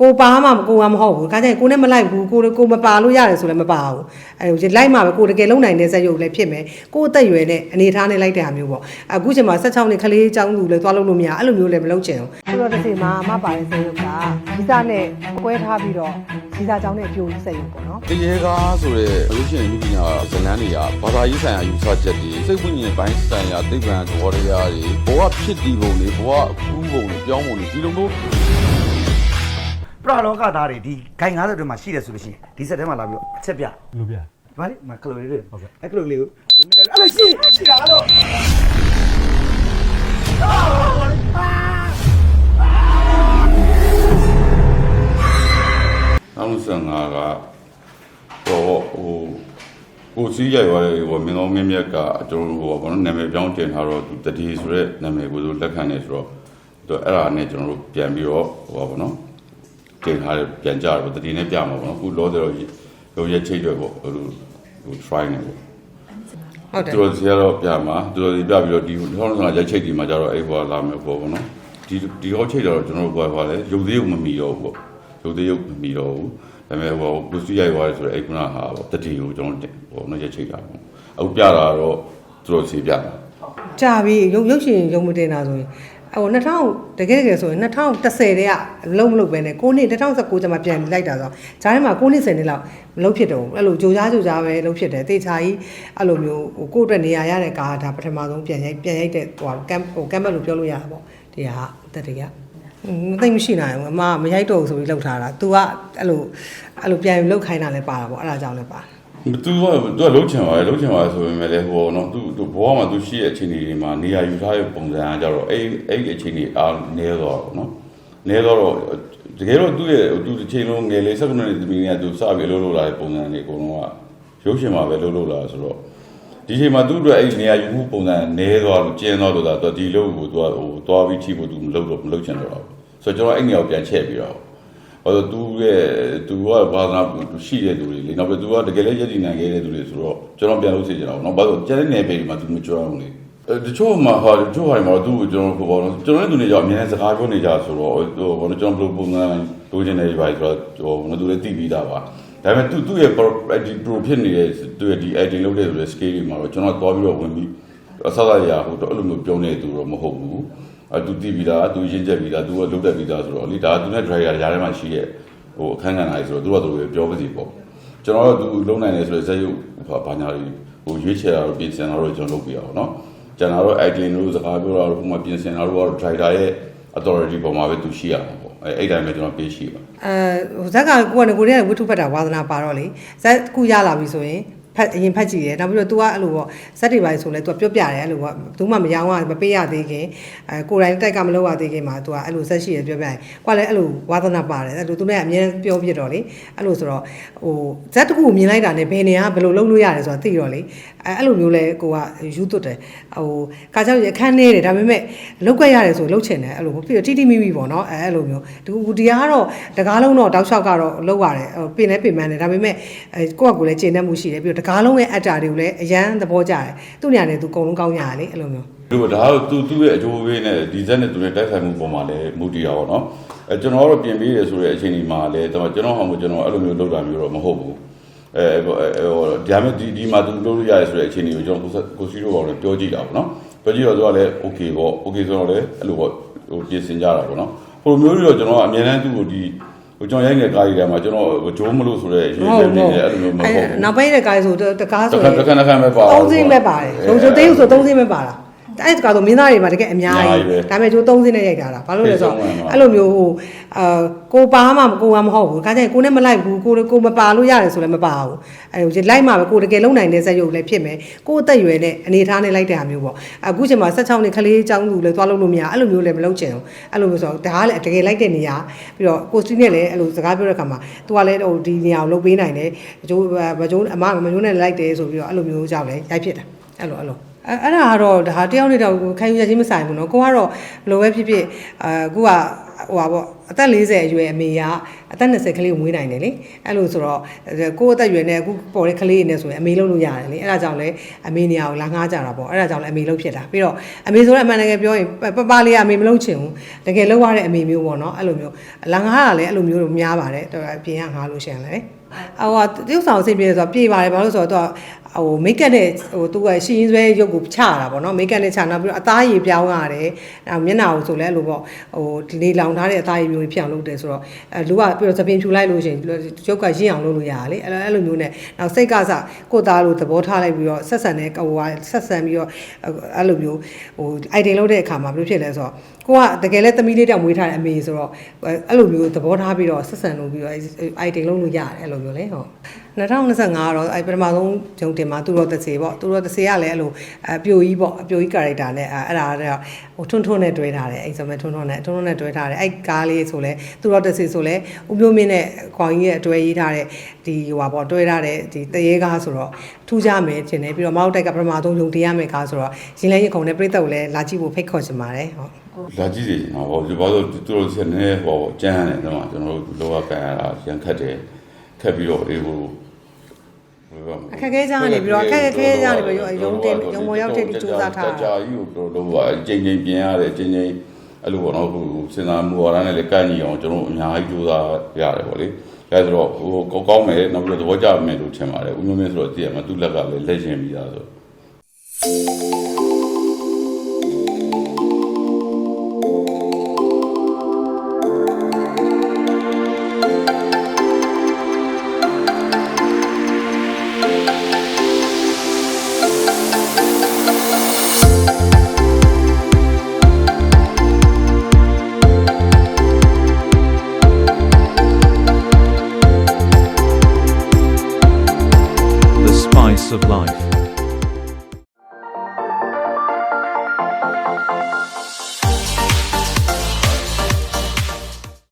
ကိုပါမှမကိုကမဟုတ်ဘူး။ဒါကြောင့်ကိုနဲ့မလိုက်ဘူးကိုကိုမပါလို့ရတယ်ဆိုလည်းမပါဘူး။အဲလိုက်မှပဲကိုတကယ်လုံနိုင်တဲ့ဇက်ရုပ်လည်းဖြစ်မယ်။ကိုအသက်အရွယ်နဲ့အနေထားနဲ့လိုက်တဲ့ဟာမျိုးပေါ့။အခုချိန်မှာ16နှစ်ကလေးအကြောင်းလူလည်းသွားလို့လို့မရအဲ့လိုမျိုးလည်းမလုပ်ချင်ဘူး။ဆိုတော့တစ်ချိန်မှာအမပါတဲ့ဇက်ရုပ်ကဗီဇနဲ့ကွဲထားပြီးတော့ဗီဇကြောင်းနဲ့အပြိုကြီးဇက်ရုပ်ပေါ့နော်တရေကားဆိုတဲ့လူရှင်လူပညာဇလန်းတွေကဘာသာရေးဆိုင်ရာယူဆချက်တွေစိတ်ဝိညာဉ်ပိုင်းဆိုင်ရာသိပ္ပံသဘောတရားတွေဘဝဖြစ်တည်ပုံတွေဘဝကူးပုံတွေပြောင်းပုံတွေဒီလိုမျိုး ပရလောကသားတွေဒီဂိုင်90တွေမှာရှိတယ်ဆိုလို့ရှိရင်ဒီဆက်ထဲမှာလာပြီးတော့အချက်ပြလူပြဒီမှာလေမကလိုလေးတွေဟုတ်ကဲ့ အဲ့ကလိုလေးကိုအဲ့လိုရှိရှိတာအဲ့လိုနောက်ဆုံးငါကတော့ဟိုကိုစီးရိုက်သွားတဲ့ဟိုမင်းကောင်းမင်းမြတ်ကကျွန်တော်တို့ဟိုဘာလို့နာမည်ပြောင်းတင်ထားတော့သူတတိဆိုတဲ့နာမည်ကိုသူလက်ခံနေဆိုတော့သူအဲ့ဒါနဲ့ကျွန်တော်တို့ပြန်ပြီးတော့ဟိုဘာနော် တင်ထားတယ်ပြန်ကြတော့တတိနဲ့ပြမှာပေါ့နော်အခုလောတယ်တော့ရုပ်ရက်ချိတ်တွေပေါ့ဟိုဟို try နေပေါ့ဟုတ်တယ်သူတို့စီကတော့ပြမှာသူတို့စီပြပြီးတော့ဒီထောင်းဆောင်ရက်ချိတ်ဒီမှာကျတော့အဲ့ဟိုလာမယ်ပေါ့ဗောနော်ဒီဒီဟောချိတ်တော့ကျွန်တော်တို့ဘာလဲရုပ်သေးရုပ်မမီတော့ဘူးပေါ့ရုပ်သေးရုပ်မမီတော့ဘူးဒါပေမဲ့ဟိုကိုစီရိုက်သွားတယ်ဆိုတော့အဲ့ခုနဟာပေါ့တတိကိုကျွန်တော်ဟိုနော်ရက်ချိတ်တာပေါ့အခုပြတာတော့သူတို့စီပြတာကြာပြီရုပ်ရုပ်ရှင်ရုံမတင်တာဆိုရင် ဟို2000တကယ်တကယ်ဆိုရင်2010တည်းကလုံးမလုပ်ပဲနဲ့9နှစ်2019ကျမှပြန်လိုက်တာဆိုတော့ဂျားထဲမှာ9နှစ်10နှစ်လောက်မလုပ်ဖြစ်တော့ဘူးအဲ့လိုကြိုကြားကြိုကြားပဲလုပ်ဖြစ်တယ်တေချာကြီးအဲ့လိုမျိုးဟိုကိုယ့်အတွက်နေရာရတဲ့ကားဒါပထမဆုံးပြန်ရိုက်ပြန်ရိုက်တဲ့ဟိုကမ်ဟိုကမ်ဘတ်လို့ပြောလို့ရတာပေါ့ဒီဟာတက်တည်းကမသိမရှိနိုင်ဘူးအမမရိုက်တော့ဘူးဆိုပြီးလောက်ထားတာ तू ကအဲ့လိုအဲ့လိုပြန်လုတ်ခိုင်းတာလည်းပါတာပေါ့အဲ့ဒါကြောင့်လည်းပါ သူကသူကလုံးချင်ပါတယ်လုံးချင်ပါတယ်ဆိုပေမဲ့လည်းဟိုနော်သူသူဘဝမှာသူရှိရဲ့အခြေအနေတွေမှာနေရာယူထားတဲ့ပုံစံအကြတော့အဲ့အဲ့အခြေအနေအားနေတော့နော်နေတော့တကယ်တော့သူ့ရဲ့သူတစ်ချိန်လုံးငယ်လေး၁၉နှစ်သမီးတွေကသူစပြီးလှုပ်လှုပ်လာတဲ့ပုံစံတွေအကုန်လုံးကရုပ်ရှင်မှာပဲလှုပ်လှုပ်လာဆိုတော့ဒီချိန်မှာသူ့အတွက်အဲ့နေရာယူမှုပုံစံနေတော့လို့ကျင်းတော့လို့သာသူဒီလုံးကိုသူကဟိုသွားပြီးထိဖို့သူမလုပ်တော့မလုပ်ချင်တော့ဘူးဆိုတော့ကျွန်တော်အဲ့နေရာကိုပြန်ချက်ပြီးတော့ ဟိုသူရဲ့သူကဘာသာရှိတဲ့သူတွေလေနောက်ပြီးသူကတကယ်လည်းယက်တည်နိုင်ခဲ့တဲ့သူတွေဆိုတော့ကျွန်တော်ပြန်လို့သိကြတာပေါ့နော်ဘာလို့ကျန်တဲ့နယ်ပယ်တွေမှာသူမကြောက်ဘူးလေအဲတချို့မှာဟာတချို့ဟာတွေမှာသူ့ကိုကျွန်တော်ပြောပါတော့ကျွန်တော်တို့နေကြအမြဲတမ်းစကားပြောနေကြဆိုတော့ဟိုဘာလို့ကျွန်တော်ဘယ်လိုပုံစံလိုချင်နေပါလဲဆိုတော့ဟိုသူလည်းသိပြီးသားပါဒါပေမဲ့သူသူ့ရဲ့ဒီ pro ဖြစ်နေတဲ့သူရဲ့ဒီ editing လုပ်တဲ့ဆိုတဲ့ scale တွေမှာတော့ကျွန်တော်သွားပြီးတော့ဝင်ပြီးအဆအရဟိုတော့အဲ့လိုမျိုးပြောနေသူတော့မဟုတ်ဘူး အတူတည်ပြီးသားသူရင်းချက်ပြီးသားသူကလုပ်တတ်ပြီးသားဆိုတော့လေဒါသူနဲ့ driver ကြားထဲမှာရှိရဲ့ဟိုအခန်းကဏ္ဍကြီးဆိုတော့သူကသူပြောပါစီပေါ့ကျွန်တော်တို့သူလုံးနိုင်တယ်ဆိုတော့ဇက်ရုပ်ဘာညာတွေဟိုရွေးချယ်တာတော့ပြင်ဆင်တာတော့ကျွန်တော်လုပ်ပြရအောင်နော်ကျွန်တော်တို့ editing တို့စကားပြောတာတို့ဟိုမှာပြင်ဆင်တာတို့ကတော့ driver ရဲ့ authority ပေါ်မှာပဲသူရှိရမှာပေါ့အဲအဲ့တိုင်းပဲကျွန်တော်ပေးရှိပါအဲဟိုဇက်ကကိုကကိုတည်းကဝိထုဖတ်တာဝါသနာပါတော့လေဇက်ခုရလာပြီဆိုရင် ဖတ်အရင်ဖတ်ကြည့်တယ်နောက်ပြီးတော့ तू ကအဲ့လိုပေါ့ဇက်တွေပိုင်းဆိုလဲ तू ကပြောပြတယ်အဲ့လိုပေါ့ဘူးမှမရောင်းရမပေးရသေးခင်အဲကိုယ်တိုင်တိုက်ကမလုပ်ရသေးခင်မှာ तू ကအဲ့လိုဇက်ရှိရပြောပြရင်ကိုကလည်းအဲ့လိုဝါသနာပါတယ်အဲ့လို तू နဲ့အမြဲပြောပြတော့လေအဲ့လိုဆိုတော့ဟိုဇက်တစ်ခုကိုမြင်လိုက်တာနဲ့ဘယ်နေရာဘယ်လိုလုပ်လို့ရတယ်ဆိုတာသိတော့လေအဲအဲ့လိုမျိုးလဲကိုကယူသွတ်တယ်ဟိုခါကြောက်ရခန်းနေတယ်ဒါပေမဲ့လောက်ကြရတယ်ဆိုလောက်ချင်တယ်အဲ့လိုပြီးတော့တိတိမိမိပေါ့နော်အဲအဲ့လိုမျိုးဒီဒီကတော့တကားလုံးတော့တောက်လျှောက်ကတော့လောက်ရတယ်ပင်လဲပင်ပန်းတယ်ဒါပေမဲ့အဲကိုယ့်ကကိုယ်လည်းကျင့်တတ်မှုရှိတယ်ပြီးတော့တ ာ့ကားလုံးရဲ့အတ္တတွေကိုလည်းအရန်သဘောကျတယ်သူ့ညာနဲ့သူအကုန်လုံးကောင်းကြရတယ်လေအဲ့လိုမျိုးဒီတော့ဒါတော့သူသူ့ရဲ့အကျိုးပေးနဲ့ဒီဇက်နဲ့သူနဲ့တိုက်ဆိုင်မှုပုံမှာလည်းမူတည်ရပါတော့အဲကျွန်တော်ကတော့ပြင်ပေးရဆိုတဲ့အချိန်ဒီမှာလည်းကျွန်တော်ကျွန်တော်ဟောင်းကျွန်တော်အဲ့လိုမျိုးလုပ်တာမျိုးတော့မဟုတ်ဘူးအဲဟိုဒါမဲ့ဒီဒီမှာသူလုပ်လို့ရတယ်ဆိုတဲ့အချိန်ကိုကျွန်တော်ကိုစီတို့ကောင်လည်းပြောကြည့်တာပေါ့နော်ပြောကြည့်တော့သူကလည်း okay ပေါ့ okay ဆိုတော့လည်းအဲ့လိုပေါ့ဟိုပြင်ဆင်ကြတာပေါ့နော်ဟိုမျိုးတွေတော့ကျွန်တော်အများအားသူ့ကိုဒီ ဟိုကျွန်တော်ရိုက်နေတဲ့ကားကြီးထဲမှာကျွန်တော်ဂျိုးမလို့ဆိုတဲ့ရေးချက်နေတယ်အဲ့လိုမျိုးမဟုတ်ဘူးနောက်ပိုင်းတဲ့ကားဆိုတကားတဆိုခါတခါတခါပဲပါသုံးစင်းပဲပါတယ်ရုံချိုသေးဆိုသုံးစင်းပဲပါတာ အဲ့ဒီကားဆိုမင်းသားတွေမှာတကယ်အများကြီးဒါပေမဲ့ကျိုးသုံးစင်းနဲ့ရိုက်တာလားဘာလို့လဲဆိုတော့အဲ့လိုမျိုးဟိုအာကိုပါမှမကိုကမဟုတ်ဘူးဒါကြောင့်ကိုနဲ့မလိုက်ဘူးကိုကိုမပါလို့ရတယ်ဆိုလည်းမပါဘူးအဲ့လိုက်မှပဲကိုတကယ်လုံနိုင်တဲ့ဇက်ရုပ်လည်းဖြစ်မယ်ကိုအသက်အရွယ်နဲ့အနေထားနဲ့လိုက်တဲ့ဟာမျိုးပေါ့အခုချိန်မှာ16နှစ်ကလေးအကြောင်းလူလည်းသွားလို့လို့မရအဲ့လိုမျိုးလည်းမလုပ်ချင်ဘူးအဲ့လိုမျိုးဆိုတော့ဒါကလည်းတကယ်လိုက်တဲ့နေရာပြီးတော့ကိုစတီနဲ့လည်းအဲ့လိုစကားပြောတဲ့ခါမှာသူကလည်းဟိုဒီနေရာကိုလုပ်ပေးနိုင်တယ်ကျိုးမကျိုးအမမကျိုးနဲ့လိုက်တယ်ဆိုပြီးတော့အဲ့လိုမျိုးကြောက်လဲရိုက်ဖြစ်တာအဲ့လိုအဲ့လို အဲ့အဲ့ဒါကတော့ဒါတယောက်နဲ့တော့ခံယူရခြင်းမဆိုင်ဘူးเนาะကိုကတော့ဘယ်လိုပဲဖြစ်ဖြစ်အခုကဟိုပါပေါ့ အအသက်40အရွယ်အမေကအသက်20ကလေးကိုမွေးနိုင်တယ်လေအဲ့လိုဆိုတော့ကိုယ့်အသက်အရွယ်နဲ့အခုပေါ်တဲ့ကလေးတွေနဲ့ဆိုရင်အမေလုပ်လို့ရတယ်လေအဲ့ဒါကြောင့်လည်းအမေနေရာကိုလာငှားကြတာပေါ့အဲ့ဒါကြောင့်လည်းအမေလုပ်ဖြစ်တာပြီးတော့အမေဆိုတဲ့အမှန်တကယ်ပြောရင်ပပလေးကအမေမလုပ်ချင်ဘူးတကယ်လုပ်ရတဲ့အမေမျိုးပေါ့နော်အဲ့လိုမျိုးလာငှားတာလည်းအဲ့လိုမျိုးတော့များပါတယ်တော်အပြင်ကငှားလို့ရှိရင်လည်းဟိုတရုပ်ဆောင်အဆင်ပြေတယ်ဆိုတော့ပြေပါတယ်ဘာလို့ဆိုတော့ဟိုမိတ်ကပ်နဲ့ဟိုသူကရှင်းဆွဲရုပ်ကိုချတာပေါ့နော်မိတ်ကပ်နဲ့ချနောက်ပြီးတော့အသားရည်ပြောင်းရတယ်နောက်မျက်နှာကိုဆိုလဲအဲ့လိုပေါ့ဟိုဒီလေလောင်ထားတဲ့အသားရည်မျိုးတွေဖြစ်အောင်လုပ်တယ်ဆိုတော့အဲလူကပြီးတော့သပင်ဖြူလိုက်လို့ရှိရင်ရုပ်ကရင့်အောင်လုပ်လို့ရတယ်လေအဲ့လိုအဲ့လိုမျိုးနဲ့နောက်စိတ်ကစကိုယ်သားလို့သဘောထားလိုက်ပြီးတော့ဆက်ဆံတဲ့ဟိုကဆက်ဆံပြီးတော့အဲ့လိုမျိုးဟို item လုပ်တဲ့အခါမှာဘယ်လိုဖြစ်လဲဆိုတော့ကိုကတကယ်လဲသမီးလေးတောင်မွေးထားတဲ့အမေဆိုတော့အဲ့လိုမျိုးသဘောထားပြီးတော့ဆက်ဆံလုပ်ပြီးတော့ item လုပ်လို့ရတယ်အဲ့လိုမျိုးလေဟုတ်2025တော့အဲပထမဆုံးဂျုံတင်မှာသူတော်တစေပေါ့သူတော်တစေကလည်းအဲ့လိုအပြိုကြီးပေါ့အပြိုကြီး character နဲ့အဲ့ဒါတော့ဟိုထွန်းထွန်းနဲ့တွဲထားတယ်အဲ့ဆိုမဲ့ထွန်းထွန်းနဲ့ထွန်းထွန်းနဲ့တွဲထားတယ်အဲ့ကားလေးဆိုလဲသူတော်တစေဆိုလဲဦးမျိုးမင်းနဲ့ခွန်ကြီးရဲ့အတွဲရေးထားတဲ့ဒီဟိုပါပေါ့တွဲထားတဲ့ဒီတရေကားဆိုတော့ထူးကြမယ်ထင်တယ်ပြီးတော့မောက်တိုက်ကပထမဆုံးဂျုံတင်ရမယ်ကားဆိုတော့ရင်လဲရင်ခုံနဲ့ပြိတ္တကိုလည်းလာကြည့်ဖို့ဖိတ်ခေါ်ချင်ပါတယ်ဟုတ်လာကြည့်စီနော်ဘောဒီဘောဆိုသူတို့ဆက်နေဟောကျန်းတယ်နော်ကျွန်တော်တို့လောကကန်ရတာရန်ခတ်တယ်ခက်ပြီးတော့အေးဟို အခက်အခဲကြားနေပြီးတော့အခက်အခဲကြားနေပြီးတော့ရုံတင်ရုံပေါ်ရောက်တဲ့ဒီစူးစမ်းထားကြာကြီးကိုတော်တော်လို့အချိန်ချင်းပြင်ရတယ်အချိန်ချင်းအဲ့လိုပေါ့နော်ဟိုစဉ်းစားမှုဝါဒနဲ့လည်းကန့်ညီအောင်ကျွန်တော်အများကြီးကြိုးစားရတယ်ပေါ့လေအဲဆိုတော့ဟိုကောကောင်းမယ်နောက်ပြီးတော့သဘောကျမယ်လို့ထင်ပါတယ်ဦးမျိုးမင်းဆိုတော့သိရမှာသူ့လက်ကလည်းလက်ရှင်ပြီးသားဆို of life.